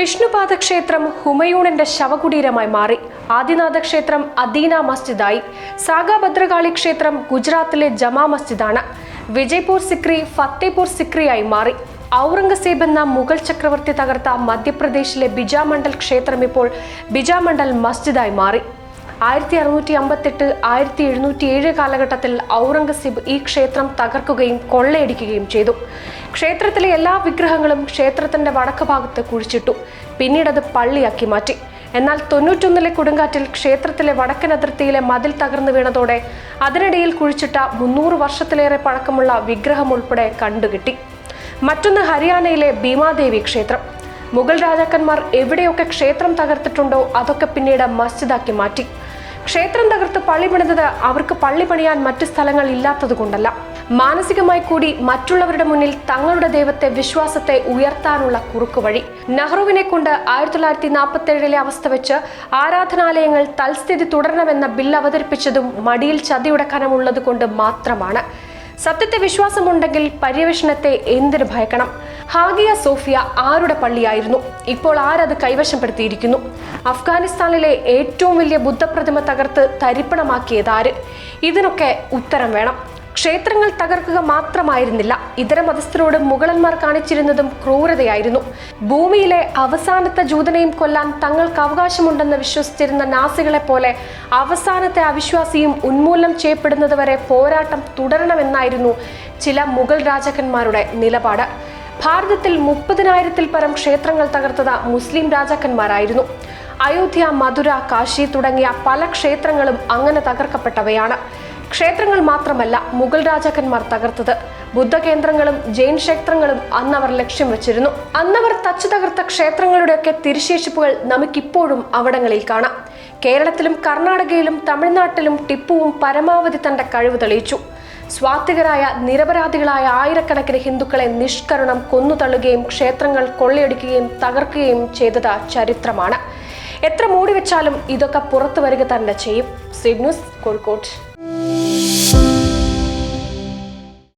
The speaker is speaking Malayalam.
വിഷ്ണുപാദ ക്ഷേത്രം ഹുമയൂണിന്റെ ശവകുടീരമായി മാറി. ആദിനാഥ ക്ഷേത്രം അദീന മസ്ജിദായി. സാഗാഭദ്രകാളി ക്ഷേത്രം ഗുജറാത്തിലെ ജമാ മസ്ജിദാണ്. വിജയ്പൂർ സിക്രി ഫത്തേപൂർ സിക്രിയായി മാറി. ഔറംഗസേബ് എന്ന മുഗൾ ചക്രവർത്തി തകർത്ത മധ്യപ്രദേശിലെ ബിജാമണ്ഡൽ ക്ഷേത്രം ഇപ്പോൾ ബിജാമണ്ഡൽ മസ്ജിദായി മാറി. ആയിരത്തി അറുന്നൂറ്റി അമ്പത്തെട്ട് ആയിരത്തി എഴുന്നൂറ്റി ഏഴ് കാലഘട്ടത്തിൽ ഔറംഗസീബ് ഈ ക്ഷേത്രം തകർക്കുകയും കൊള്ളയടിക്കുകയും ചെയ്തു. ക്ഷേത്രത്തിലെ എല്ലാ വിഗ്രഹങ്ങളും ക്ഷേത്രത്തിന്റെ വടക്ക് ഭാഗത്ത് കുഴിച്ചിട്ടു. പിന്നീട് അത് പള്ളിയാക്കി മാറ്റി. എന്നാൽ തൊണ്ണൂറ്റൊന്നിലെ കൊടുങ്കാറ്റിൽ ക്ഷേത്രത്തിലെ വടക്കൻ അതിർത്തിയിലെ മതിൽ തകർന്നു വീണതോടെ അതിനിടയിൽ കുഴിച്ചിട്ട മുന്നൂറ് വർഷത്തിലേറെ പഴക്കമുള്ള വിഗ്രഹം ഉൾപ്പെടെ കണ്ടുകിട്ടി. മറ്റൊന്ന് ഹരിയാനയിലെ ഭീമാദേവി ക്ഷേത്രം. മുഗൾ രാജാക്കന്മാർ എവിടെയൊക്കെ ക്ഷേത്രം തകർത്തിട്ടുണ്ടോ അതൊക്കെ പിന്നീട് മസ്ജിദാക്കി മാറ്റി. ക്ഷേത്രം തകർത്ത് പള്ളി പണിതത് അവർക്ക് പള്ളി പണിയാൻ മറ്റു സ്ഥലങ്ങൾ ഇല്ലാത്തതുകൊണ്ടല്ല. മാനസികമായി കൂടി മറ്റുള്ളവരുടെ മുന്നിൽ തങ്ങളുടെ ദൈവത്തെ വിശ്വാസത്തെ ഉയർത്താനുള്ള കുറുക്കുവഴി നെഹ്റുവിനെ കൊണ്ട് ആയിരത്തി തൊള്ളായിരത്തി നാൽപ്പത്തി ഏഴിലെ അവസ്ഥ വെച്ച് ആരാധനാലയങ്ങൾ തൽസ്ഥിതി തുടരണമെന്ന ബിൽ അവതരിപ്പിച്ചതും മടിയിൽ ചതിയുടെ കനമുള്ളത് കൊണ്ട് മാത്രമാണ്. സത്യത്തെ വിശ്വാസമുണ്ടെങ്കിൽ പര്യവേഷണത്തെ എന്തിനു ഭയക്കണം? ഹാഗിയ സോഫിയ ആരുടെ പള്ളിയായിരുന്നു? ഇപ്പോൾ ആരത് കൈവശപ്പെടുത്തിയിരിക്കുന്നു? അഫ്ഗാനിസ്ഥാനിലെ ഏറ്റവും വലിയ ബുദ്ധപ്രതിമ തകർത്ത് തരിപ്പണമാക്കിയതാര് ഇതിനൊക്കെ ഉത്തരം വേണം. ക്ഷേത്രങ്ങൾ തകർക്കുക മാത്രമായിരുന്നില്ല ഇതര മതസ്ഥരോട് മുഗളന്മാർ കാണിച്ചിരുന്നതും ക്രൂരതയായിരുന്നു. ഭൂമിയിലെ അവസാനത്തെ ജൂതനെയും കൊല്ലാൻ തങ്ങൾക്ക് അവകാശമുണ്ടെന്ന് വിശ്വസിച്ചിരുന്ന നാസികളെ പോലെ അവസാനത്തെ അവിശ്വാസിയും ഉന്മൂലനം ചെയ്യപ്പെടുന്നതുവരെ പോരാട്ടം തുടരണമെന്നായിരുന്നു ചില മുഗൾ രാജാക്കന്മാരുടെ നിലപാട്. ഭാരതത്തിൽ മുപ്പതിനായിരത്തിൽ പരം ക്ഷേത്രങ്ങൾ തകർത്തത് മുസ്ലിം രാജാക്കന്മാരായിരുന്നു. അയോധ്യ മധുര കാശി തുടങ്ങിയ പല ക്ഷേത്രങ്ങളും അങ്ങനെ തകർക്കപ്പെട്ടവയാണ്. ക്ഷേത്രങ്ങൾ മാത്രമല്ല മുഗൾ രാജാക്കന്മാർ തകർത്തത്. ബുദ്ധകേന്ദ്രങ്ങളും ജൈൻ ക്ഷേത്രങ്ങളും അന്നവർ ലക്ഷ്യം വെച്ചിരുന്നു. അന്നവർ തച്ചു തകർത്ത ക്ഷേത്രങ്ങളുടെയൊക്കെ തിരുശേഷിപ്പുകൾ നമുക്കിപ്പോഴും അവിടങ്ങളിൽ കാണാം. കേരളത്തിലും കർണാടകയിലും തമിഴ്നാട്ടിലും ടിപ്പുവും പരമാവധി തന്റെ കഴിവ് തെളിയിച്ചു. സ്വാത്വികരായ നിരപരാധികളായ ആയിരക്കണക്കിന് ഹിന്ദുക്കളെ നിഷ്കരണം കൊന്നുതള്ളുകയും ക്ഷേത്രങ്ങൾ കൊള്ളയടിക്കുകയും തകർക്കുകയും ചെയ്തത് ചരിത്രമാണ്. എത്ര മൂടി വെച്ചാലും ഇതൊക്കെ പുറത്തു വരിക തന്നെ ചെയ്യും. സിഡ് ന്യൂസ് കോഴിക്കോട്. Thank you.